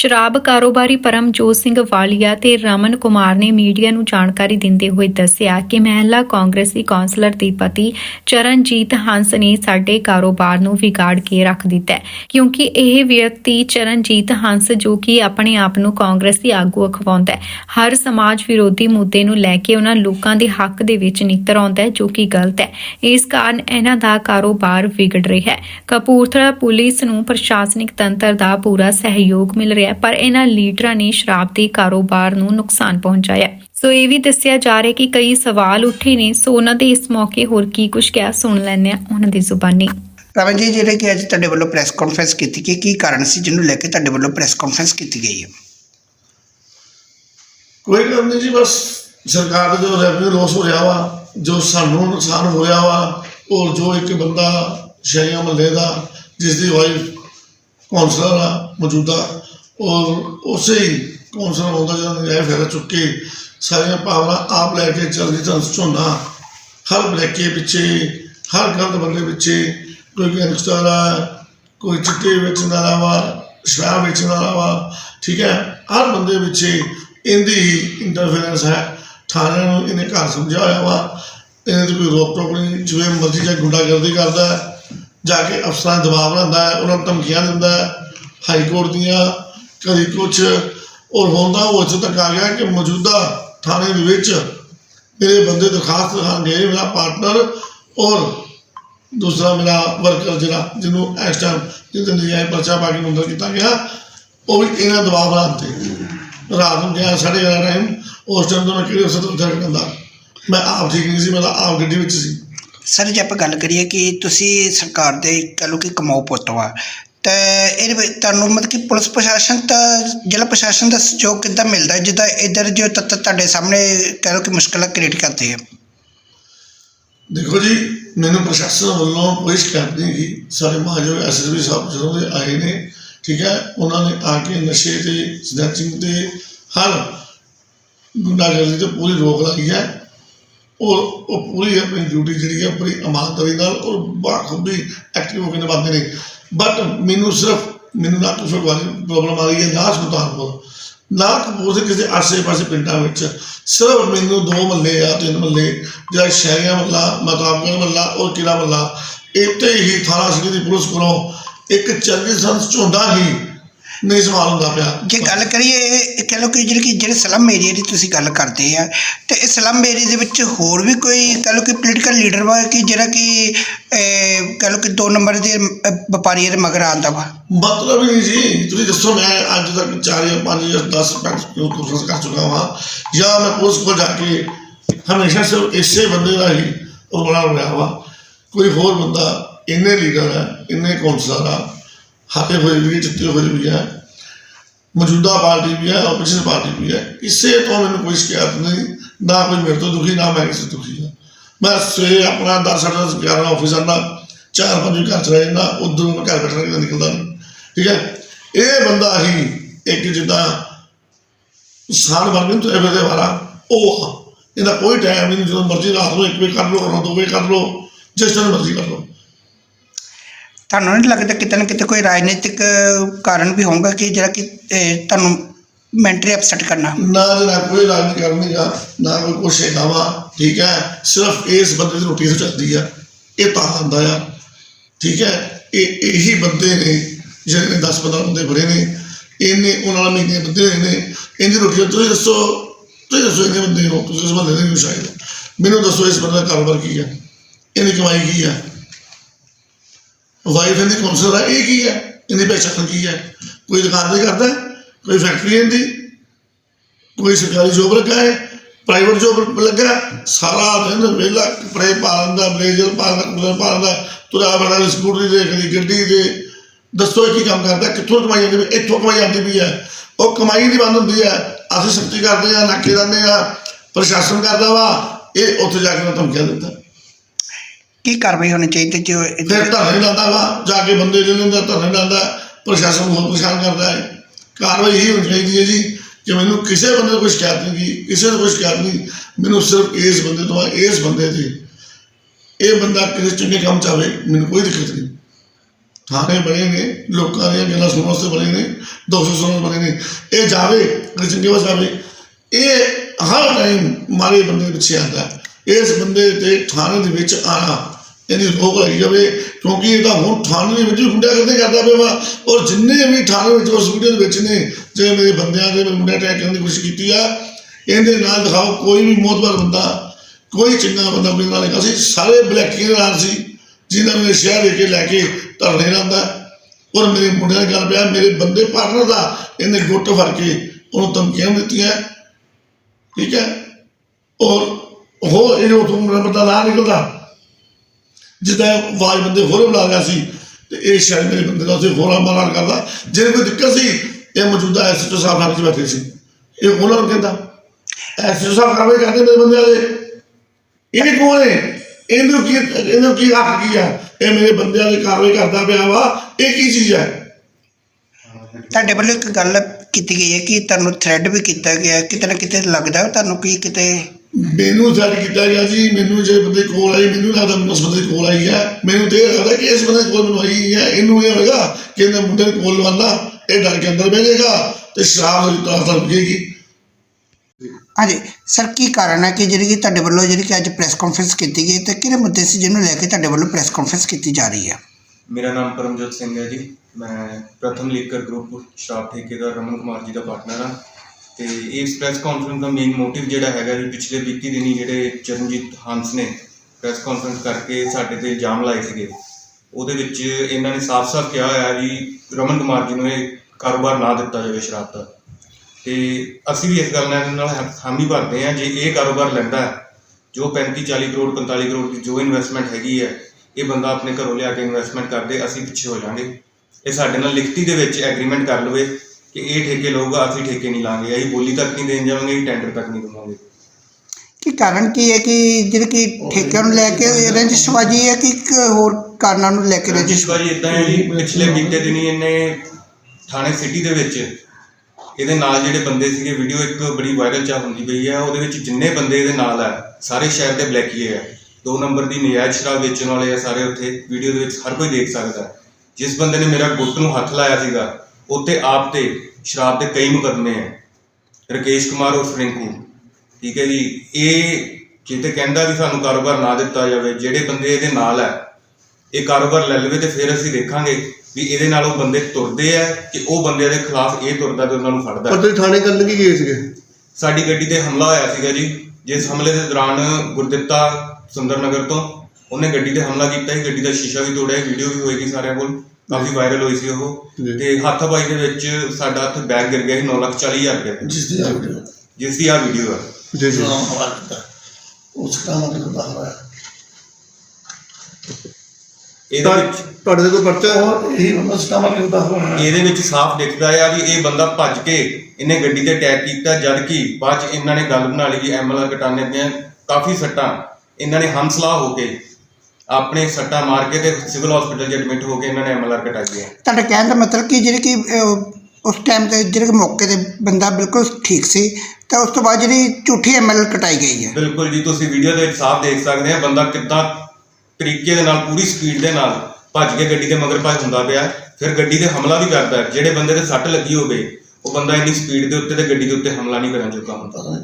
ਸ਼ਰਾਬ ਕਾਰੋਬਾਰੀ ਪਰਮਜੋਤ ਸਿੰਘ ਵਾਲੀਆ ਤੇ ਰਮਨ ਕੁਮਾਰ ਨੇ ਮੀਡੀਆ ਨੂੰ ਜਾਣਕਾਰੀ ਦਿੰਦੇ ਹੋਏ ਦੱਸਿਆ ਕਿ ਮਹਿਲਾ ਕਾਂਗਰਸੀ ਕੌਂਸਲਰ ਦੀ ਪਤੀ ਚਰਨਜੀਤ ਹੰਸ ਨੇ ਸਾਡੇ ਕਾਰੋਬਾਰ ਨੂੰ ਵਿਗਾੜ ਕੇ ਰੱਖ ਦਿੱਤਾ ਹੈ, ਕਿਉਂਕਿ ਇਹ ਵਿਅਕਤੀ ਚਰਨਜੀਤ ਹੰਸ ਜੋ ਕਿ ਆਪਣੇ ਆਪ ਨੂੰ ਕਾਂਗਰਸੀ ਆਗੂ ਅਖਵਾਉਂਦਾ ਹੈ, ਹਰ ਸਮਾਜ ਵਿਰੋਧੀ ਮੁੱਦੇ ਨੂੰ ਲੈ ਕੇ ਉਹਨਾਂ ਲੋਕਾਂ ਦੇ ਹੱਕ ਦੇ ਵਿੱਚ ਨਿੱਤਰ ਆਉਂਦਾ ਹੈ, ਜੋ ਕਿ ਗਲਤ ਹੈ। ਇਸ ਕਾਰਨ ਇਹਨਾਂ ਦਾ ਕਾਰੋਬਾਰ ਵਿਗੜ ਰਿਹਾ ਹੈ। ਕਪੂਰਥਲਾ ਪੁਲਿਸ ਨੂੰ ਪ੍ਰਸ਼ਾਸਨਿਕ ਤੰਤਰ ਦਾ ਪੂਰਾ ਸਹਿਯੋਗ ਮਿਲ ਰਿਹਾ ਹੈ ਪਰ ਇਹਨਾਂ ਲੀਡਰਾਂ ਨੇ ਸ਼ਰਾਬ ਦੇ ਕਾਰੋਬਾਰ ਨੂੰ ਨੁਕਸਾਨ ਪਹੁੰਚਾਇਆ। ਸੋ ਇਹ ਵੀ ਦੱਸਿਆ ਜਾ ਰਿਹਾ ਕਿ ਕਈ ਸਵਾਲ ਉੱਠੇ ਨੇ ਸੋ ਉਹਨਾਂ ਦੇ ਇਸ ਮੌਕੇ ਹੋਰ ਕੀ ਕੁਝ ਕਿਹਾ ਸੁਣ ਲੈਂਦੇ ਆ ਉਹਨਾਂ ਦੀ ਜ਼ੁਬਾਨੀ ਰਮਨ ਜੀ ਜਿਹੜੇ ਕਿ ਅੱਜ ਤੁਹਾਡੇ ਵੱਲੋਂ ਪ੍ਰੈਸ ਕਾਨਫਰੰਸ ਕੀਤੀ ਗਈ ਕੀ ਕਾਰਨ ਸੀ ਜਿਹਨੂੰ ਲੈ ਕੇ ਤੁਹਾਡੇ ਵੱਲੋਂ ਪ੍ਰੈਸ ਕਾਨਫਰੰਸ ਕੀਤੀ ਗਈ ਹੈ ਕੋਈ ਗੱਲ ਨਹੀਂ ਜੀ ਬਸ ਸਰਕਾਰ ਦਾ ਜੋ ਰੈਵਨਿਊ ਲੋਸ ਹੋ ਰਿਹਾ ਵਾ ਜੋ ਸਾਨੂੰ ਨੁਕਸਾਨ ਹੋਇਆ ਵਾ ਔਰ ਜੋ ਇੱਕ ਬੰਦਾ ਸ਼ਹਿਰੀਆਂ ਮਹੱਲੇ ਦਾ ਜਿਸ ਦੀ ਵਾਈਫ ਕੌਂਸਲਰ ਆ ਮੌਜੂਦਾ ਔਰ ਉਸੇ ਹੀ ਕੌਂਸਲਰ ਹੁੰਦਾ ਜਦੋਂ ਇਹ ਫੈਸਲਾ ਚੁੱਕ ਕੇ ਸਾਰੀਆਂ ਭਾਵਨਾ ਆਪ ਲੈ ਕੇ ਚੱਲਦੀ ਰਹੀ ਤਾਂ ਝੋਨਾ ਹਰ ਬਲੈਕੇ ਪਿੱਛੇ, ਹਰ ਗਲਤ ਬੰਦੇ ਪਿੱਛੇ, ਕੋਈ ਗੈਂਗਸਟਰ ਆ, ਕੋਈ ਚਿੱਟੇ ਵੇਚਣ ਵਾਲਾ ਵਾ, ਸ਼ਰਾਬ ਵੇਚਣ ਵਾਲਾ ਵਾ, ਠੀਕ ਹੈ, ਹਰ ਬੰਦੇ ਪਿੱਛੇ ਇਹਦੀ ਹੀ ਇੰਟਰਫੇਰੈਂਸ ਹੈ। ਥਾਣਿਆਂ ਨੂੰ ਇਹਨੇ ਘਰ ਸਮਝਿਆ ਹੋਇਆ ਵਾ ਇਹਨੇ ਤੇ ਕੋਈ ਰੋਕ ਟੋਕ ਨਹੀਂ, ਜਿਵੇਂ ਮਰਜ਼ੀ ਜਾਂ ਗੁੰਡਾਗਰਦੀ ਕਰਦਾ ਜਾ ਕੇ ਅਫਸਰਾਂ ਦਾ ਦਬਾਅ ਬਣਾਉਂਦਾ ਹੈ, ਉਹਨਾਂ ਨੂੰ ਧਮਕੀਆਂ ਦਿੰਦਾ ਹੈ, ਹਾਈ ਕੋਰਟ ਦੀਆਂ ਕਦੀ ਕੁਛ ਔਰ ਹੁੰਦਾ ਉਹ ਇੱਥੇ ਤੱਕ ਆ ਗਿਆ ਕਿ ਮੌਜੂਦਾ ਥਾਣੇ ਦੇ ਵਿੱਚ ਮੇਰੇ ਬੰਦੇ ਦਰਖਾਸਤ ਦਿਖਾਉਣ ਗਏ ਮੇਰਾ ਪਾਰਟਨਰ ਔਰ ਦੂਸਰਾ ਮੇਰਾ ਵਰਕਰ ਜਿਹੜਾ, ਜਿਹਨੂੰ ਇਸ ਟਾਈਮ ਜਿਹਦੇ ਨਜਾਇਜ਼ ਪਰਚਾ ਪਾ ਕੇ ਅੰਦਰ ਕੀਤਾ ਗਿਆ, ਉਹ ਵੀ ਇਹਨਾਂ ਦਬਾਅ ਬਣਾਉਂਦੇ ਰਾਤ ਨੂੰ ਗਿਆ ਸਾਢੇ ਗਿਆਰਾਂ ਟਾਈਮ ਉਸ ਟਾਈਮ ਤੋਂ ਮੈਂ ਕਿਹੜੇ ਅਫਸਰ ਤੋਂ ਉੱਠਿਆ ਕਰਦਾ ਮੈਂ ਆਪ ਠੀਕ ਨਹੀਂ ਸੀ, ਮੈਂ ਤਾਂ ਆਪ ਗੱਡੀ ਵਿੱਚ ਸੀ। ਸਰ, ਜੇ ਆਪਾਂ ਗੱਲ ਕਰੀਏ ਕਿ ਤੁਸੀਂ ਸਰਕਾਰ ਦੇ ਕਹ ਲਓ ਕਿ ਕਮਾਓ ਪੁੱਤ ਵਾ ਤੇ ਇਹਦੇ ਵਿੱਚ ਤੁਹਾਨੂੰ ਮਤਲਬ ਕਿ ਪੁਲਿਸ ਪ੍ਰਸ਼ਾਸਨ ਤਾਂ, ਜ਼ਿਲ੍ਹਾ ਪ੍ਰਸ਼ਾਸਨ ਦਾ ਸਹਿਯੋਗ ਕਿੱਦਾਂ ਮਿਲਦਾ ਜਿੱਦਾਂ ਇੱਧਰ ਜੋ ਤੱਤ ਤੁਹਾਡੇ ਸਾਹਮਣੇ ਕਹਿ ਲਓ ਕਿ ਮੁਸ਼ਕਲਾਂ ਕ੍ਰੀਏਟ ਕਰਦੀ ਹੈ ਦੇਖੋ ਜੀ, ਮੈਨੂੰ ਪ੍ਰਸ਼ਾਸਨ ਵੱਲੋਂ ਕੋਈ ਸ਼ਿਕਾਇਤ ਨਹੀਂ ਗਈ। ਸਾਡੇ ਮਹਾਜਨ ਐਸਐਸਬੀ ਸਾਹਿਬ ਜਦੋਂ ਦੇ ਆਏ ਨੇ, ਠੀਕ ਹੈ, ਉਹਨਾਂ ਨੇ ਆ ਕੇ ਨਸ਼ੇ ਤੇ, ਸਨੈਚਿੰਗ ਤੇ ਹਰ ਗੁੰਡਾਗਰਦੀ ਤੇ ਪੂਰੀ ਰੋਕ ਲਾਈ ਹੈ। ਔਰ ਉਹ ਪੂਰੀ ਆਪਣੀ ਡਿਊਟੀ ਜਿਹੜੀ ਹੈ, ਪੂਰੀ ਇਮਾਨਦਾਰੀ ਨਾਲ ਔਰ ਬਾਖੂਬੀ ਐਕਟਿਵ ਹੋ ਕੇ ਨਿਭਾਉਂਦੇ ਨੇ। ਬਟ ਮੈਨੂੰ ਸਿਰਫ, ਮੈਨੂੰ ਨਾ ਕਿਸੇ ਵਾਲੀ ਪ੍ਰੋਬਲਮ ਆ ਰਹੀ ਹੈ, ਨਾ ਸੁਲਤਾਨਪੁਰ, ਨਾ ਕਪੂਰ ਦੇ ਕਿਸੇ ਆਸੇ-ਪਾਸੇ ਪਿੰਡਾਂ ਵਿੱਚ। ਸਿਰਫ ਮੈਨੂੰ ਦੋ ਮੱਲੇ ਆ, ਤਿੰਨ ਮੱਲੇ, ਜਿਹੜਾ ਸ਼ਹਿਰੀਆ ਮੱਲਾ ਮਤਾਬਗੜ ਮੱਲਾ ਔਰ ਕਿਲਾ ਮੱਲਾ। ਇੱਥੇ ਹੀ ਥਾਣਾ ਸਿਟੀ ਦੀ ਪੁਲਿਸ ਕੋਲੋਂ ਇੱਕ ਚੰਗੀ ਸੰਸ ਝੋਂਡਾ ਹੀ ਨਹੀਂ ਸੰਭਾਲ ਹੁੰਦਾ ਪਿਆ। ਜੇ ਗੱਲ ਕਰੀਏ ਇਹ ਕਹ ਲਓ ਕਿ ਜਿਹੜੀ ਕਿ ਜਿਹੜੇ ਸਲਮ ਏਰੀਆ ਦੀ ਤੁਸੀਂ ਗੱਲ ਕਰਦੇ ਆ ਤੇ ਇਸ ਸਲਮ ਏਰੀਆ ਦੇ ਵਿੱਚ ਹੋਰ ਵੀ ਕੋਈ ਕਹ ਲਓ ਕਿ ਪੋਲੀਟੀਕਲ ਲੀਡਰ ਵਾ ਕਿ ਜਿਹੜਾ ਕਿ ਅਹ, ਕਹਿ ਲਓ ਕਿ ਦੋ ਨੰਬਰ ਦੇ ਅਹ, ਵਪਾਰੀਆਂ ਦੇ ਮਗਰ ਆਉਂਦਾ ਵਾ? ਮਤਲਬ ਹੀ ਨਹੀਂ ਜੀ ਤੁਸੀਂ ਦੱਸੋ ਮੈਂ ਅੱਜ ਤੱਕ 4 ਜਾਂ 5 ਜਾਂ 10 ਪੈਕਸ ਕੋਸ਼ਿਸ਼ ਕਰ ਚੁੱਕਾ ਹਾਂ ਜਾਂ ਮੈਂ ਪੁਲਿਸ ਕੋਲ ਜਾ ਕੇ ਹਮੇਸ਼ਾ ਸਿਰਫ ਇਸੇ ਬੰਦੇ ਦਾ ਹੀ ਰੋਲਾ ਹੋਇਆ ਵਾ। ਕੋਈ ਹੋਰ ਬੰਦਾ ਇੰਨੇ ਲੀਡਰ ਹੈ ਇੰਨੇ ਕੌਂਸਲਰ ਆ ਹਾਤੇ ਹੋਏ ਵੀ ਹੈ, ਜਿੱਤੇ ਹੋਏ ਵੀ ਹੈ ਮੌਜੂਦਾ ਪਾਰਟੀ ਵੀ ਹੈ ਆਪੋਜੀਸ਼ਨ ਪਾਰਟੀ ਵੀ ਹੈ ਕਿਸੇ ਤੋਂ ਮੈਨੂੰ ਕੋਈ ਸ਼ਿਕਾਇਤ ਨਹੀਂ ਨਾ ਕੋਈ ਮੇਰੇ ਤੋਂ ਦੁਖੀ ਨਾ ਮੈਂ ਕਿਸੇ ਤੋਂ ਦੁਖੀ ਹਾਂ। ਮੈਂ ਸਵੇਰੇ ਆਪਣਾ 10 10 11 ਆਫਿਸ ਆਉਂਦਾ ਚਾਰ ਪੰਜ ਘਰ ਚਲਾ ਜਾਂਦਾ ਉਧਰ ਮੈਂ ਘਰ ਬੈਠਾ ਕਿਤੇ ਨਿਕਲਦਾ ਠੀਕ ਹੈ? ਇਹ ਬੰਦਾ ਹੀ ਇੱਕ ਜਿੱਦਾਂ ਸਾਲ ਭਰ ਨੂੰ ਤੇ ਦੇ ਵਾਲਾ ਉਹ ਆ। ਇਹਦਾ ਕੋਈ ਟਾਈਮ ਨਹੀਂ ਜਦੋਂ ਮਰਜ਼ੀ ਰਾਤ ਨੂੰ ਇੱਕ ਵੇ ਕਰ ਲਓ ਰਾਤ ਦੋ ਵੇ ਕਰ ਲਓ ਜਿਸ ਤਰ੍ਹਾਂ ਮਰਜ਼ੀ ਕਰ ਲਓ। ਤੁਹਾਨੂੰ ਨਹੀਂ ਲੱਗਦਾ ਕਿਤੇ ਨਾ ਕਿਤੇ ਕੋਈ ਰਾਜਨੀਤਿਕ ਕਾਰਨ ਵੀ ਹੋਊਗਾ ਕਿ ਜਿਹੜਾ ਕਿ ਅਹ, ਤੁਹਾਨੂੰ ਮੈਂਟਲੀ ਅਪਸੈਟ ਕਰਨਾ ਨਾ ਇਹਦੇ ਨਾਲ ਕੋਈ ਰਾਜਨੀਤੀ ਕਰਨੀਗਾ ਨਾ ਕੋਈ ਕੁਛ ਹੈਗਾ ਵਾ ਠੀਕ ਹੈ? ਸਿਰਫ ਇਸ ਬੰਦੇ ਦੀ ਰੋਟੀ ਚੱਲਦੀ ਆ ਇਹ ਤਾਂ ਆਂਦਾ ਆ ਠੀਕ ਹੈ? ਇਹ ਇਹੀ ਬੰਦੇ ਨੇ ਜਿਹੜੇ 10 15 ਬੰਦੇ ਫੜੇ ਨੇ ਇਹਨੇ ਉਹਨਾਂ ਨਾਲ ਮਹੀਨੇ ਬੰਦੇ ਹੋਏ ਨੇ ਇਹਦੀ ਰੋਟੀ ਤੁਸੀਂ ਦੱਸੋ ਤੁਸੀਂ ਦੱਸੋ ਇਹਦੇ ਬੰਦੇ ਹੋ ਤੁਸੀਂ ਇਸ ਬੰਦੇ ਨਹੀਂ ਹੋ ਸ਼ਾਇਦ ਮੈਨੂੰ ਦੱਸੋ ਇਸ ਬੰਦੇ ਦਾ ਕਾਰੋਬਾਰ ਕੀ ਆ ਇਹਦੀ ਕਮਾਈ ਕੀ ਹੈ ਵਾਈਫ ਇਹਦੀ ਕੌਂਸਲਰ ਹੈ ਇਹ ਕੀ ਹੈ? ਇਹਦੀ ਪਹਿਚਾਣ ਕੀ ਹੈ? ਕੋਈ ਦੁਕਾਨ ਤੇ ਕਰਦਾ ਕੋਈ ਫੈਕਟਰੀ ਇਹਦੀ ਕੋਈ ਸਰਕਾਰੀ ਜੋਬ ਲੱਗਾ ਹੈ? ਪ੍ਰਾਈਵੇਟ ਜੋਬ ਲੱਗਾ ਸਾਰਾ ਦਿਨ ਵਿਹਲਾ ਕੱਪੜੇ ਪਾਉਣ ਦਾ ਬਲੇਜ਼ਰ ਪਾਉਣ ਦਾ ਕੂਲਰ ਪਾਉਣ ਦਾ ਤੁਰਿਆ ਬਣਾ ਸਕੂਟਰੀ ਦੇ ਕਦੀ ਗੱਡੀ ਦੇ ਦੱਸੋ ਇਹ ਕੀ ਕੰਮ ਕਰਦਾ ਕਿੱਥੋਂ ਕਮਾਈ ਜਾਂਦੀ ਵੀ ਇੱਥੋਂ ਕਮਾਈ ਜਾਂਦੀ ਵੀ ਹੈ। ਉਹ ਕਮਾਈ ਦੀ ਬੰਦ ਹੁੰਦੀ ਹੈ। ਅਸੀਂ ਸ਼ਕਤੀ ਕਰਦੇ ਆ ਨਾਕੇ ਲਾਉਂਦੇ ਆ ਪ੍ਰਸ਼ਾਸਨ ਕਰਦਾ ਵਾ। ਇਹ ਉੱਥੇ ਜਾ ਕੇ ਮੈਂ ਧਮਕੀਆਂ ਦਿੰਦਾ। ਕੀ ਕਾਰਵਾਈ ਹੋਣੀ ਚਾਹੀਦੀ ਜੋ ਫਿਰ ਧਰਨੇ ਲਾਉਂਦਾ ਵਾ, ਜਾ ਕੇ ਬੰਦੇ ਜਿਹੜੇ ਦਾ ਧਰਨੇ ਲਾਉਂਦਾ, ਪ੍ਰਸ਼ਾਸਨ ਨੂੰ ਹੋਰ ਪਰੇਸ਼ਾਨ ਕਰਦਾ ਹੈ। ਕਾਰਵਾਈ ਇਹ ਹੋਣੀ ਚਾਹੀਦੀ ਹੈ ਜੀ ਕਿ ਮੈਨੂੰ ਕਿਸੇ ਬੰਦੇ ਤੋਂ ਕੋਈ ਸ਼ਿਕਾਇਤ ਨਹੀਂ ਗਈ, ਕਿਸੇ ਤੋਂ ਕੋਈ ਸ਼ਿਕਾਇਤ ਨਹੀਂ, ਮੈਨੂੰ ਸਿਰਫ ਇਸ ਬੰਦੇ ਤੋਂ ਆ, ਇਸ ਬੰਦੇ ਦੀ। ਇਹ ਬੰਦਾ ਕਿਸੇ ਚੰਗੇ ਕੰਮ ਚਾਵੇ ਮੈਨੂੰ ਕੋਈ ਦਿੱਕਤ ਨਹੀਂ। ਥਾਣੇ ਬਣੇ ਨੇ, ਲੋਕਾਂ ਦੀਆਂ ਗੱਲਾਂ ਸੁਣਨ ਵਾਸਤੇ ਬਣੇ ਨੇ, ਦੋਸ਼ੀ ਸੁਣਨ ਬਣੇ ਨੇ। ਇਹ ਜਾਵੇ, ਕਿਸੇ ਚੰਗੇ ਵਾਸਤੇ ਜਾਵੇ, ਇਹ ਹਰ ਟਾਈਮ ਮਾਰੇ ਬੰਦੇ ਦੇ ਪਿੱਛੇ ਆਉਂਦਾ ਇਸ ਬੰਦੇ ਤੇ ਥਾਣੇ ਦੇ ਵਿੱਚ ਆਣਾ। ਇਹਦੀ ਰੋਕ ਲਾਈ ਜਾਵੇ, ਕਿਉਂਕਿ ਇਹਦਾ ਹੁਣ ਥਾਣੇ ਦੇ ਵਿੱਚ ਵੀ ਗੁੰਡਾ ਕਰਦੇ ਕਰਦਾ ਪਿਆ ਵਾ। ਔਰ ਜਿੰਨੇ ਵੀ ਥਾਣੇ ਵਿੱਚ, ਉਸ ਵੀਡੀਓ ਦੇ ਵਿੱਚ ਨੇ ਜਿਹੜੇ ਮੇਰੇ ਬੰਦਿਆਂ ਦੇ ਮੁੰਡੇ ਅਟੈਕ ਕਰਨ ਦੀ ਕੋਸ਼ਿਸ਼ ਕੀਤੀ ਆ, ਇਹਦੇ ਨਾਲ ਦਿਖਾਓ, ਕੋਈ ਵੀ ਮੋਤਬਰ ਬੰਦਾ, ਕੋਈ ਚੰਗਾ ਬੰਦਾ ਮੇਰੇ ਨਾਲ ਹੈਗਾ ਸੀ ਸਾਰੇ ਬਲੈਕੀਆਂ ਨਾਲ ਸੀ ਜਿਹਨਾਂ ਨੂੰ ਇਹ ਸ਼ਹਿਰ ਦੇ ਕੇ ਲੈ ਕੇ ਧਰਨੇ ਲਾਉਂਦਾ। ਔਰ ਮੇਰੇ ਮੁੰਡਿਆਂ ਨੇ ਗੱਲ ਪਿਆ, ਮੇਰੇ ਬੰਦੇ ਪਾਰਟਨਰ ਦਾ, ਇਹਨੇ ਗੁੱਟ ਫੜ ਕੇ ਉਹਨੂੰ ਧਮਕੀਆਂ ਦਿੱਤੀਆਂ। ਠੀਕ ਹੈ? ਔਰ ਉਹ ਇਹ ਜੋ ਤੋਂ ਮੇਰਾ ਬੰਦਾ ਨਾ ਨਿਕਲਦਾ। ਜਿੱਦਾਂ ਆਵਾਜ਼ ਬੰਦੇ ਹੋਰ ਬੁਲਾ ਰਿਹਾ ਸੀ, ਤੇ ਇਹ ਸ਼ਾਇਦ ਮੇਰੇ ਬੰਦੇ ਦਾ ਉਸੇ ਹੋਰਾ ਮਾਰਾ ਕਰਦਾ। ਜਿਹਨੇ ਕੋਈ ਦਿੱਕਤ ਸੀ, ਇਹ ਮੌਜੂਦਾ ਐਸਐਚਓ ਸਾਹਿਬ ਨਾਲ ਚ ਬੈਠੇ ਸੀ। ਇਹ ਉਹਨਾਂ ਨੂੰ ਕਹਿੰਦਾ ਐਸਐਚਓ ਸਾਹਿਬ ਕਾਰਵਾਈ ਕਰਦੇ ਮੇਰੇ ਬੰਦੇ ਵਾਲੇ ਇਹ ਕੌਣ ਹੈ ਇਹਨੂੰ ਕੀ ਇਹਨੂੰ ਕੀ ਹੱਕ ਕੀ ਆ? ਇਹ ਮੇਰੇ ਬੰਦਿਆਂ ਦੀ ਕਾਰਵਾਈ ਕਰਦਾ ਪਿਆ ਵਾ। ਇਹ ਕੀ ਚੀਜ਼ ਹੈ ਤੁਹਾਡੇ ਵੱਲੋਂ ਇੱਕ ਗੱਲ ਕੀਤੀ ਗਈ ਹੈ ਕਿ ਤੁਹਾਨੂੰ ਥ੍ਰੈਡ ਵੀ ਕੀਤਾ ਗਿਆ ਕਿਤੇ ਨਾ ਕਿਤੇ ਲੱਗਦਾ ਤੁਹਾਨੂੰ ਕੀ ਕਿਤੇ ਮੈਨੂੰ ਸੈੱਟ ਕੀਤਾ ਗਿਆ ਜੀ ਮੈਨੂੰ ਜਿਹੜੇ ਬੰਦੇ ਕੋਲ ਆਈ ਮੈਨੂੰ ਲੱਗਦਾ ਮੈਨੂੰ ਉਸ ਬੰਦੇ ਕੋਲ ਆਈ ਹੈ। ਮੈਨੂੰ ਤੇ ਲੱਗਦਾ ਕਿ ਇਸ ਬੰਦੇ ਕੋਲ ਮੈਨੂੰ ਆਈ ਹੈ। ਇਹਨੂੰ ਇਹ ਹੋਵੇਗਾ ਕਿ ਇਹਨੇ ਮੁੰਡੇ ਨੂੰ ਕੋਲ ਲਵਾਨਾ ਇਹ ਡਰ ਕੇ ਅੰਦਰ ਬਹਿ ਜਾਏਗਾ ਤੇ ਸ਼ਰਾਬ ਦੀ ਤਾਰ ਤਰ ਪੀਏਗੀ ਹਾਂਜੀ ਸਰ ਕੀ ਕਾਰਨ ਹੈ ਕਿ ਜਿਹੜੀ ਕਿ ਤੁਹਾਡੇ ਵੱਲੋਂ ਜਿਹੜੀ ਕਿ ਅੱਜ ਪ੍ਰੈਸ ਕਾਨਫਰੰਸ ਕੀਤੀ ਗਈ ਤੇ ਕਿਹੜੇ ਮੁੱਦੇ ਸੀ ਜਿਹਨੂੰ ਲੈ ਕੇ ਤੁਹਾਡੇ ਵੱਲੋਂ ਪ੍ਰੈਸ ਕਾਨਫਰੰਸ ਕੀਤੀ ਜਾ ਰਹੀ ਹੈ? ਮੇਰਾ ਨਾਮ ਪਰਮਜੋਤ ਸਿੰਘ ਹੈ ਜੀ। ਮੈਂ ਪ੍ਰਥਮ ਲੀਕਰ ਗਰੁੱਪ ਸ਼ਰਾਬ ਠੇਕੇਦਾਰ ਰਮਨ ਕੁਮਾਰ ਜੀ ਦਾ ਪਾਰਟਨਰ ਹਾਂ। ਤੇ ਇਸ ਪ੍ਰੈਸ ਕਾਨਫਰੰਸ ਦਾ ਮੇਨ ਮੋਟਿਵ ਜਿਹੜਾ ਹੈਗਾ ਜੀ, ਪਿਛਲੇ ਬੀਤੀ ਦਿਨੀ ਜਿਹੜੇ ਚਰਨਜੀਤ ਹੰਸ ਨੇ ਪ੍ਰੈਸ ਕਾਨਫਰੰਸ ਕਰਕੇ ਸਾਡੇ ਤੇ ਇਲਜ਼ਾਮ ਲਾਏ ਸੀਗੇ। ਉਹਦੇ ਵਿੱਚ ਇਹਨਾਂ ਨੇ ਸਾਫ਼-ਸਾਫ਼ ਕਿਹਾ ਹੋਇਆ ਵੀ ਰਮਨ ਕੁਮਾਰ ਜੀ ਨੂੰ ਇਹ ਕਾਰੋਬਾਰ ਨਾ ਦਿੱਤਾ ਜਾਵੇ ਸ਼ਰਾਬ ਦਾ। ਤੇ ਅਸੀਂ ਵੀ ਇਸ ਗੱਲ ਨਾਲ ਨਾਲ ਹਾਮੀ ਭਰਦੇ ਹਾਂ, ਜੇ ਇਹ ਕਾਰੋਬਾਰ ਲੈਂਦਾ ਜੋ 35 40 ਕਰੋੜ 45 ਕਰੋੜ ਦੀ ਜੋ ਇਨਵੈਸਟਮੈਂਟ ਹੈਗੀ ਹੈ, ਇਹ ਬੰਦਾ ਆਪਣੇ ਘਰੋਂ ਲਿਆ ਕੇ ਇਨਵੈਸਟਮੈਂਟ ਕਰਦੇ, ਅਸੀਂ ਪਿੱਛੇ ਹੋ ਜਾਾਂਗੇ ਇਹ ਸਾਡੇ ਨਾਲ ਲਿਖਤੀ ਦੇ ਵਿੱਚ ਐਗਰੀਮੈਂਟ ਕਰ ਲਵੇ। ਕਿ ਇਹ ਠੇਕੇ ਲਊਗਾ ਅਸੀਂ ਠੇਕੇ ਨਹੀਂ ਲਾਂਗੇ ਅਸੀਂ ਬੋਲੀ ਤੱਕ ਨਹੀਂ ਦੇਣ ਜਾਵਾਂਗੇ ਅਸੀਂ ਟੈਂਡਰ ਤੱਕ ਨਹੀਂ ਦਵਾਂਗੇ ਕੀ ਕਾਰਨ ਕੀ ਹੈ ਕਿ ਜਿਹੜੇ ਕਿ ਠੇਕਿਆਂ ਨੂੰ ਲੈ ਕੇ ਰੰਜਿਸ਼ਬਾਜੀ ਹੈ ਕਿ ਇੱਕ ਹੋਰ ਕਾਰਨਾਂ ਨੂੰ ਲੈ ਕੇ ਰਜਿਸ਼ ਇਦਾਂ ਹੈ ਜੀ ਪਿਛਲੇ ਬੀਤੇ ਦਿਨੀ ਇਹਨੇ ਥਾਣੇ ਸਿਟੀ ਦੇ ਵਿੱਚ ਇਹਦੇ ਨਾਲ ਜਿਹੜੇ ਬੰਦੇ ਸੀਗੇ ਵੀਡੀਓ ਇੱਕ ਬੜੀ ਵਾਇਰਲ ਚਾ ਹੁੰਦੀ ਪਈ ਹੈ ਉਹਦੇ ਵਿੱਚ ਜਿੰਨੇ ਬੰਦੇ ਇਹਦੇ ਨਾਲ ਹੈ ਸਾਰੇ ਸ਼ਹਿਰ ਦੇ ਬਲੈਕੀਏ ਹੈ ਦੋ ਨੰਬਰ ਦੀ ਨਜਾਇਜ਼ ਸ਼ਰਾਬ ਵੇਚਣ ਵਾਲੇ ਆ ਸਾਰੇ ਉੱਥੇ ਵੀਡੀਓ ਦੇ ਵਿੱਚ ਹਰ ਕੋਈ ਦੇਖ ਸਕਦਾ ਹੈ। ਜਿਸ ਬੰਦੇ ਨੇ ਮੇਰਾ ਗੁੱਟ ਨੂੰ ਹੱਥ ਲਾਇਆ ਸੀਗਾ ਉੱਤੇ ਆਪ ਤੇ ਸ਼ਰਾਬ ਦੇ ਕਈ ਮੁਕੱਦਮੇ ਹੈ। ਰਕੇਸ਼ ਕੁਮਾਰ ਉਰਫ ਰਿੰਕੂ। ਠੀਕ ਹੈ ਜੀ। ਇਹ ਕਿਤੇ ਕਹਿੰਦਾ ਵੀ ਸਾਨੂੰ ਕਾਰੋਬਾਰ ਨਾ ਦਿੱਤਾ ਜਾਵੇ ਜਿਹੜੇ ਬੰਦੇ ਇਹਦੇ ਨਾਲ ਹੈ ਇਹ ਕਾਰੋਬਾਰ ਲੈ ਲਵੇ ਤੇ ਫਿਰ ਅਸੀਂ ਦੇਖਾਂਗੇ ਵੀ ਇਹਦੇ ਨਾਲ ਉਹ ਬੰਦੇ ਤੁਰਦੇ ਆ ਕਿ ਉਹ ਬੰਦਿਆਂ ਦੇ ਖਿਲਾਫ ਇਹ ਤੁਰਦਾ ਤੇ ਉਹਨਾਂ ਨੂੰ ਫੜਦਾ ਪਰ ਤੁਸੀਂ ਥਾਣੇ ਕਰਨ ਕੀ ਗਏ ਸੀਗੇ? ਸਾਡੀ ਗੱਡੀ ਤੇ ਹਮਲਾ ਹੋਇਆ ਸੀਗਾ ਜੀ। ਜਿਸ ਹਮਲੇ ਦੇ ਦੌਰਾਨ ਗੁਰਦਿੱਤਾ ਸੁੰਦਰਨਗਰ ਤੋਂ ਉਹਨੇ ਗੱਡੀ ਤੇ ਹਮਲਾ ਕੀਤਾ ਸੀ। ਗੱਡੀ ਦਾ ਸ਼ੀਸ਼ਾ ਵੀ ਤੋੜਿਆ ਵੀਡੀਓ ਵੀ ਹੋਏਗੀ ਸਾਰਿਆਂ ਕੋਲ। ਕਾਫੀ ਵਾਇਰਲ ਹੋਈ ਸੀ ਉਹ। ਜੀ। ਤੇ ਹੱਥਾਪਾਈ ਦੇ ਵਿੱਚ ਸਾਡਾ ਹੱਥ ਬੈਗ ਗਿਰ ਗਿਆ ਸੀ 940000 ਰੁਪਏ ਦਾ, ਜਿਸ ਦੀ ਆ ਵੀਡੀਓ ਜਿਸ ਦੀ ਆ ਵੀਡੀਓ ਹੈ ਜੀ ਜੀ। ਨਾਮ ਹਵਾਲਾ ਕੀਤਾ। ਉਸ ਕੰਮ ਨੂੰ ਕਿਦਾਂ ਹੋਇਆ। ਇਹਦੇ ਵਿੱਚ ਤੁਹਾਡੇ ਤੇ ਕੋਈ ਪਰਚਾ ਹੈ? ਔਰ ਇਹੀ ਬੰਦਾ ਸਟਾਮਾ ਕਿਦਾਂ ਹੋਇਆ। ਇਹਦੇ ਵਿੱਚ ਸਾਫ਼ ਦਿਖਦਾ ਆ ਵੀ ਇਹ ਬੰਦਾ ਭੱਜ ਕੇ ਇਹਨੇ ਗੱਡੀ ਤੇ ਅਟੈਕ ਕੀਤਾ ਜਦ ਕਿ ਬਾਅਦ ਚ ਇਹਨਾਂ ਨੇ ਗੱਲ ਬਣਾ ਲਈ ਕਿ ਐਮਐਲਆਰ ਕਟਾਣੇ ਦੀਆਂ ਕਾਫੀ ਸੱਟਾਂ। ਇਹਨਾਂ ਨੇ ਹਮਸਲਾ ਹੋ ਕੇ ਆਪਣੇ ਸੱਟਾਂ ਮਾਰ ਕੇ ਤੇ ਸਿਵਲ ਹਸਪੀਟਲ 'ਚ ਐਡਮਿਟ ਹੋ ਕੇ ਇਹਨਾਂ ਨੇ ਐਮਐਲਆਰ ਕਟਾਈ ਹੈ। ਤੁਹਾਡਾ ਕਹਿਣ ਦਾ ਮਤਲਬ ਕਿ ਜਿਹੜੇ ਕਿ ਅਹ, ਉਸ ਟਾਈਮ ਤੇ ਜਿਹੜੇ ਕਿ ਮੌਕੇ ਤੇ ਬੰਦਾ ਬਿਲਕੁਲ ਠੀਕ ਸੀ ਤਾਂ ਉਸ ਤੋਂ ਬਾਅਦ ਜਿਹੜੀ ਝੂਠੀ ਐਮਐਲ ਕਟਾਈ ਗਈ ਹੈ। ਬਿਲਕੁਲ ਜੀ ਤੁਸੀਂ ਵੀਡੀਓ ਦੇ ਵਿੱਚ ਸਾਫ਼ ਦੇਖ ਸਕਦੇ ਆ ਬੰਦਾ ਕਿੱਦਾਂ ਤਰੀਕੇ ਦੇ ਨਾਲ ਪੂਰੀ ਸਪੀਡ ਦੇ ਨਾਲ ਭੱਜ ਕੇ ਗੱਡੀ ਦੇ ਮਗਰ ਭੱਜ ਹੁੰਦਾ ਪਿਆ ਫਿਰ ਗੱਡੀ ਤੇ ਹਮਲਾ ਵੀ ਕਰਦਾ ਹੈ। ਜਿਹੜੇ ਬੰਦੇ ਤੇ ਸੱਟ ਲੱਗੀ ਹੋਵੇ ਉਹ ਬੰਦਾ ਇੰਨੀ ਸਪੀਡ ਦੇ ਉੱਤੇ ਤੇ ਗੱਡੀ ਦੇ ਉੱਤੇ ਹਮਲਾ ਨਹੀਂ ਕਰਨ ਜੋਗਾ ਹੁੰਦਾ।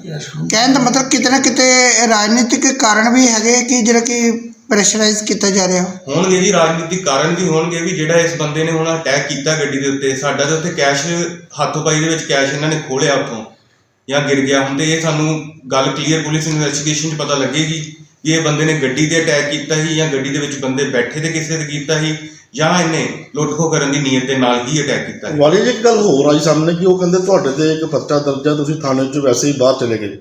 ਕਹਿਣ ਦਾ ਮਤਲਬ ਕਿਤੇ ਨਾ ਕਿਤੇ ਰਾਜਨੀਤਿਕ ਕਾਰਨ ਵੀ ਹੈਗੇ ਕਿ ਜਿਹੜਾ ਕਿ ਪ੍ਰੈਸ਼ਰਾਈਜ਼ ਕੀਤਾ ਜਾ ਰਿਹਾ। ਹੋਣਗੇ ਜੀ ਰਾਜਨੀਤਿਕ ਕਾਰਨ ਵੀ ਹੋਣਗੇ ਵੀ ਜਿਹੜਾ ਇਸ ਬੰਦੇ ਨੇ ਹੁਣ ਅਟੈਕ ਕੀਤਾ ਗੱਡੀ ਦੇ ਉੱਤੇ ਸਾਡਾ ਤੇ ਉੱਥੇ ਕੈਸ਼ ਹੱਥੋਂ ਪਾਈ ਦੇ ਵਿੱਚ ਕੈਸ਼ ਇਹਨਾਂ ਨੇ ਖੋਲਿਆ ਉੱਥੋਂ ਜਾਂ ਗਿਰ ਗਿਆ। ਹੁਣ ਤੇ ਇਹ ਸਾਨੂੰ ਗੱਲ ਕਲੀਅਰ ਪੁਲਿਸ ਇਨਵੈਸਟੀਗੇਸ਼ਨ 'ਚ ਪਤਾ ਲੱਗੇਗੀ ਕਿ ਇਹ ਬੰਦੇ ਨੇ ਗੱਡੀ ਤੇ ਅਟੈਕ ਕੀਤਾ ਸੀ ਜਾਂ ਗੱਡੀ ਦੇ ਵਿੱਚ ਬੰਦੇ ਬੈਠੇ ਤੇ ਕਿਸੇ ਤੇ ਕੀਤਾ ਸੀ ਜਾਂ ਇਹਨੇ ਲੁੱਟ-ਖੋ ਕਰਨ ਦੀ ਨੀਅਤ ਦੇ ਨਾਲ ਹੀ ਅਟੈਕ ਕੀਤਾ ਸੀ। ਵਾਲੀ ਜੀ ਇੱਕ ਗੱਲ ਹੋਰ ਆਈ ਸਾਹਮਣੇ ਕਿ ਉਹ ਕਹਿੰਦੇ ਤੁਹਾਡੇ ਤੇ ਇੱਕ ਪਰਚਾ ਦਰਜ ਹੈ ਤੁਸੀਂ ਥਾਣੇ 'ਚ ਵੈਸੇ ਹੀ ਬਾਹਰ ਚਲੇ ਗਏ।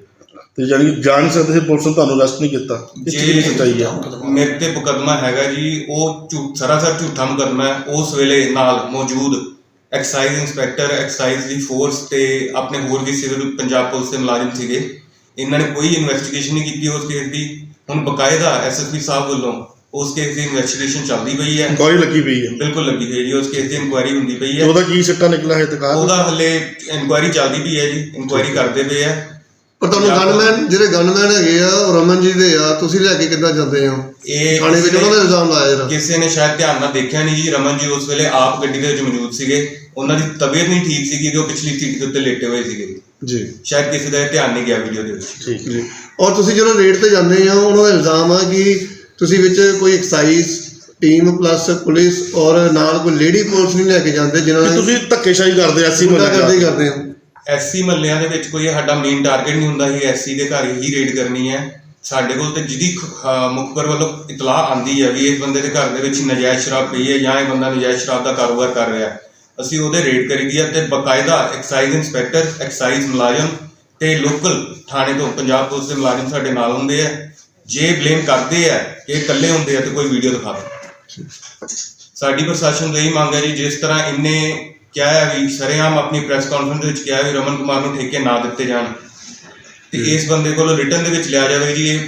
ਤੇ ਜਾਨੀ ਕਿ ਜਾਣ ਸਕਦੇ ਸੀ ਪੁਲਿਸ ਨੇ ਤੁਹਾਨੂੰ ਅਰੈਸਟ ਨਹੀਂ ਕੀਤਾ। ਇਸ ਚੀਜ਼ ਦੀ ਸੱਚਾਈ ਹੈ ਮੇਰੇ ਤੇ ਮੁਕੱਦਮਾ ਹੈਗਾ ਜੀ ਉਹ ਝੂਠ ਸਰਾਸਰ ਝੂਠਾ ਮੁਕੱਦਮਾ ਹੈ। ਉਸ ਵੇਲੇ ਨਾਲ ਮੌਜੂਦ ਐਕਸਾਈਜ਼ ਇੰਸਪੈਕਟਰ ਐਕਸਾਈਜ਼ ਦੀ ਫੋਰਸ ਤੇ ਆਪਣੇ ਹੋਰ ਵੀ ਸਿਵਲ ਪੰਜਾਬ ਪੁਲਿਸ ਦੇ ਮੁਲਾਜ਼ਮ ਸੀਗੇ। ਇਹਨਾਂ ਨੇ ਕੋਈ ਇਨਵੈਸਟੀਗੇਸ਼ਨ ਨਹੀਂ ਕੀਤੀ ਉਸ ਕੇਸ ਦੀ। ਹੁਣ ਬਕਾਇਦਾ ਐਸਐਸਪੀ ਸਾਹਿਬ ਵੱਲੋਂ ਉਸ ਕੇਸ ਦੀ ਇਨਵੈਸਟੀਗੇਸ਼ਨ ਚੱਲਦੀ ਪਈ ਹੈ। ਇਨਕੁਆਇਰੀ ਲੱਗੀ ਪਈ ਹੈ। ਬਿਲਕੁਲ ਲੱਗੀ ਹੋਈ ਹੈ ਜੀ ਉਸ ਕੇਸ ਦੀ ਇਨਕੁਆਇਰੀ ਹੁੰਦੀ ਪਈ ਹੈ। ਉਹਦਾ ਕੀ ਸਿੱਟਾ ਨਿਕਲਾ ਹੈ ਤੱਕ? ਉਹਦਾ ਹੱਲੇ ਇਨਕੁਆਇਰੀ ਚੱਲਦੀ ਪਈ ਹੈ ਜੀ। ਇਨਕੁਆਇਰੀ ਕਰਦੇ ਪਏ ਆ ਪਰ ਤੁਹਾਨੂੰ ਗਨਮੈਨ ਜਿਹੜੇ ਗਨਮੈਨ ਹੈਗੇ ਆ ਉਹ ਰਮਨ ਜੀ ਦੇ ਆ ਤੁਸੀਂ ਲੈ ਕੇ ਕਿੱਦਾਂ ਜਾਂਦੇ ਹੋ? ਇਹ ਥਾਣੇ ਵਿੱਚ ਉਹਨਾਂ ਦਾ ਇਲਜ਼ਾਮ ਲਾਇਆ ਜਿਹੜਾ ਕਿਸੇ ਨੇ ਸ਼ਾਇਦ ਧਿਆਨ ਨਾਲ ਦੇਖਿਆ ਨਹੀਂ ਜੀ। ਰਮਨ ਜੀ ਉਸ ਵੇਲੇ ਆਪ ਗੱਡੀ ਦੇ ਵਿੱਚ ਮੌਜੂਦ ਸੀਗੇ। ਉਹਨਾਂ ਦੀ ਤਬੀਅਤ ਨਹੀਂ ਠੀਕ ਸੀਗੀ ਤੇ ਉਹ ਪਿਛਲੀ ਸੀਟ ਦੇ ਉੱਤੇ ਲੇਟੇ ਹੋਏ ਸੀਗੇ। ਜੀ। ਸ਼ਾਇਦ ਕਿਸੇ ਦਾ ਇਹ ਧਿਆਨ ਨਹੀਂ ਗਿਆ ਵੀਡੀਓ ਦੇ ਵਿੱਚ। ਠੀਕ ਜੀ। ਔਰ ਤੁਸੀਂ ਜਦੋਂ ਰੇਡ ਤੇ ਜਾਂਦੇ ਆ ਉਹਨਾਂ ਦਾ ਇਲਜ਼ਾਮ ਆ ਕਿ ਤੁਸੀਂ ਵਿੱਚ ਕੋਈ ਐਕਸਾਈਜ਼ ਟੀਮ ਪਲੱਸ ਪੁਲਿਸ ਔਰ ਨਾਲ ਕੋਈ ਲੇਡੀ ਪੁਲਿਸ ਨਹੀਂ ਲੈ ਕੇ ਜਾਂਦੇ ਜਿਨ੍ਹਾਂ ਨੇ ਤੁਸੀਂ ਧੱਕੇਸ਼ਾਹੀ ਕਰਦੇ ਐਸੀ ਮਤਲਬ ਕਰਦੇ ਕਰਦੇ ਹੋ। ਐਸਸੀ ਮਹੱਲਿਆਂ ਦੇ ਵਿੱਚ ਕੋਈ ਸਾਡਾ ਮੇਨ ਟਾਰਗੇਟ ਨਹੀਂ ਹੁੰਦਾ ਸੀ ਐਸਸੀ ਦੇ ਘਰ ਹੀ ਰੇਡ ਕਰਨੀ ਹੈ। ਸਾਡੇ ਕੋਲ ਤੇ ਜਿਹਦੀ ਮੁਖਬਰ ਵੱਲੋਂ ਇਤਲਾਹ ਆਂਦੀ ਹੈ ਵੀ ਇਸ ਬੰਦੇ ਦੇ ਘਰ ਦੇ ਵਿੱਚ ਨਜਾਇਜ਼ ਸ਼ਰਾਬ ਪਈ ਹੈ ਜਾਂ ਇਹ ਬੰਦਾ ਨਜਾਇਜ਼ ਸ਼ਰਾਬ ਦਾ ਕਾਰੋਬਾਰ ਕਰ ਰਿਹਾ ਹੈ। ਅਸੀਂ ਉਹਦੇ ਰੇਡ ਕਰੀਦੀ ਹੈ ਤੇ ਬਕਾਇਦਾ ਐਕਸਾਈਜ਼ ਇੰਸਪੈਕਟਰ ਐਕਸਾਈਜ਼ ਮੁਲਾਜ਼ਮ ਤੇ ਲੋਕਲ ਥਾਣੇ ਤੋਂ ਪੰਜਾਬ ਪੁਲਿਸ ਦੇ ਮੁਲਾਜ਼ਮ ਸਾਡੇ ਨਾਲ ਹੁੰਦੇ ਆ ਜੇ ਬਲੇਮ ਕਰਦੇ ਆ ਕਿ ਇਹ ਇਕੱਲੇ ਹੁੰਦੇ ਆ ਤੇ ਕੋਈ ਵੀਡੀਓ ਦਿਖਾ ਦਿਓ ਸਾਡੀ ਪ੍ਰਸ਼ਾਸਨ ਤੋਂ ਇਹੀ ਮੰਗ ਹੈ ਜੀ, ਜਿਸ ਤਰ੍ਹਾਂ ਇੰਨੇ ਕਿਹਾ ਹੈ ਵੀ ਸਰੇਆਮ ਆਪਣੀ ਪ੍ਰੈਸ ਕਾਨਫਰੰਸ ਦੇ ਵਿੱਚ ਕਿਹਾ ਵੀ ਰਮਨ ਕੁਮਾਰ ਨੂੰ ਠੇਕੇ ਨਾ ਦਿੱਤੇ ਜਾਣ। ਤੇ ਇਸ ਬੰਦੇ ਕੋਲੋਂ ਰਿਟਰਨ ਦੇ ਵਿੱਚ ਲਿਆ ਜਾਵੇ ਜੀ ਇਹ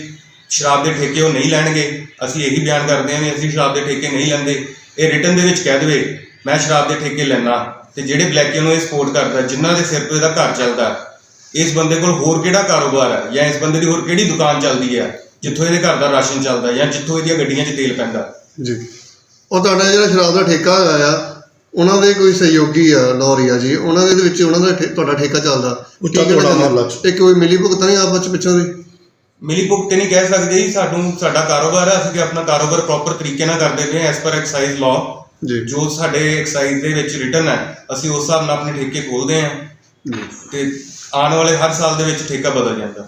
ਸ਼ਰਾਬ ਦੇ ਠੇਕੇ ਉਹ ਨਹੀਂ ਲੈਣਗੇ। ਅਸੀਂ ਇਹੀ ਬਿਆਨ ਕਰਦੇ ਹਾਂ ਵੀ ਅਸੀਂ ਸ਼ਰਾਬ ਦੇ ਠੇਕੇ ਨਹੀਂ ਲੈਂਦੇ। ਇਹ ਰਿਟਰਨ ਦੇ ਵਿੱਚ ਕਹਿ ਦੇਵੇ ਮੈਂ ਸ਼ਰਾਬ ਦੇ ਠੇਕੇ ਲੈਣਾ ਤੇ ਜਿਹੜੇ ਬਲੈਕੀਆਂ ਨੂੰ ਇਹ ਸਪੋਰਟ ਕਰਦਾ ਜਿਨ੍ਹਾਂ ਦੇ ਸਿਰ ਤੋਂ ਇਹਦਾ ਘਰ ਚੱਲਦਾ ਇਸ ਬੰਦੇ ਕੋਲ ਹੋਰ ਕਿਹੜਾ ਕਾਰੋਬਾਰ ਹੈ? ਜਾਂ ਇਸ ਬੰਦੇ ਦੀ ਹੋਰ ਕਿਹੜੀ ਦੁਕਾਨ ਚੱਲਦੀ ਹੈ? ਜਿੱਥੋਂ ਇਹਦੇ ਘਰ ਦਾ ਰਾਸ਼ਨ ਚੱਲਦਾ ਜਾਂ ਜਿੱਥੋਂ ਇਹਦੀਆਂ ਗੱਡੀਆਂ 'ਚ ਤੇਲ ਪੈਂਦਾ। ਜੀ। ਉਹ ਤੁਹਾਡਾ ਜਿਹੜਾ ਸ਼ਰਾਬ ਦਾ ਠੇਕਾ ਹੈਗਾ ਆ ਉਹਨਾਂ ਦੇ ਕੋਈ ਸਹਿਯੋਗੀ ਆ ਲੋਰੀਆ ਜੀ ਉਹਨਾਂ ਦੇ ਵਿੱਚ ਉਹਨਾਂ ਦਾ ਠੇ- ਤੁਹਾਡਾ ਠੇਕਾ ਚੱਲਦਾ। ਉਹ ਉੱਚਾ ਕੀ ਕਹਿਣਾ ਤੁਹਾਡਾ ਚਾਹੁੰਦੇ? ਮਾਮਲਾ ਚ। ਇਹ ਕੋਈ ਮਿਲੀ ਭੁਗਤ ਨਹੀਂ ਆਪਸ ਚ ਪਿੱਛੋਂ ਦੀ? ਮਿਲੀ ਭੁਗਤ ਨਹੀਂ ਕਹਿ ਸਕਦੇ ਜੀ ਸਾਨੂੰ ਸਾਡਾ ਕਾਰੋਬਾਰ ਹੈ ਅਸੀਂ ਕਿ ਆਪਣਾ ਕਾਰੋਬਾਰ ਪ੍ਰੋਪਰ ਤਰੀਕੇ ਨਾਲ ਕਰਦੇ ਪਏ ਹਾਂ ਐਸ ਪਰ ਐਕਸਾਈਜ਼ ਲਾਅ ਜੀ। ਜੋ ਸਾਡੇ ਐਕਸਾਈਜ਼ ਦੇ ਵਿੱਚ ਰਿਟਰਨ ਹੈ ਅਸੀਂ ਉਸ ਹਿਸਾਬ ਨਾਲ ਆਪਣੇ ਠੇਕੇ ਖੋਲਦੇ ਹਾਂ। ਜੀ। ਤੇ ਆਉਣ ਵਾਲੇ ਹਰ ਸਾਲ ਦੇ ਵਿੱਚ ਠੇਕਾ ਬਦਲ ਜਾਂਦਾ।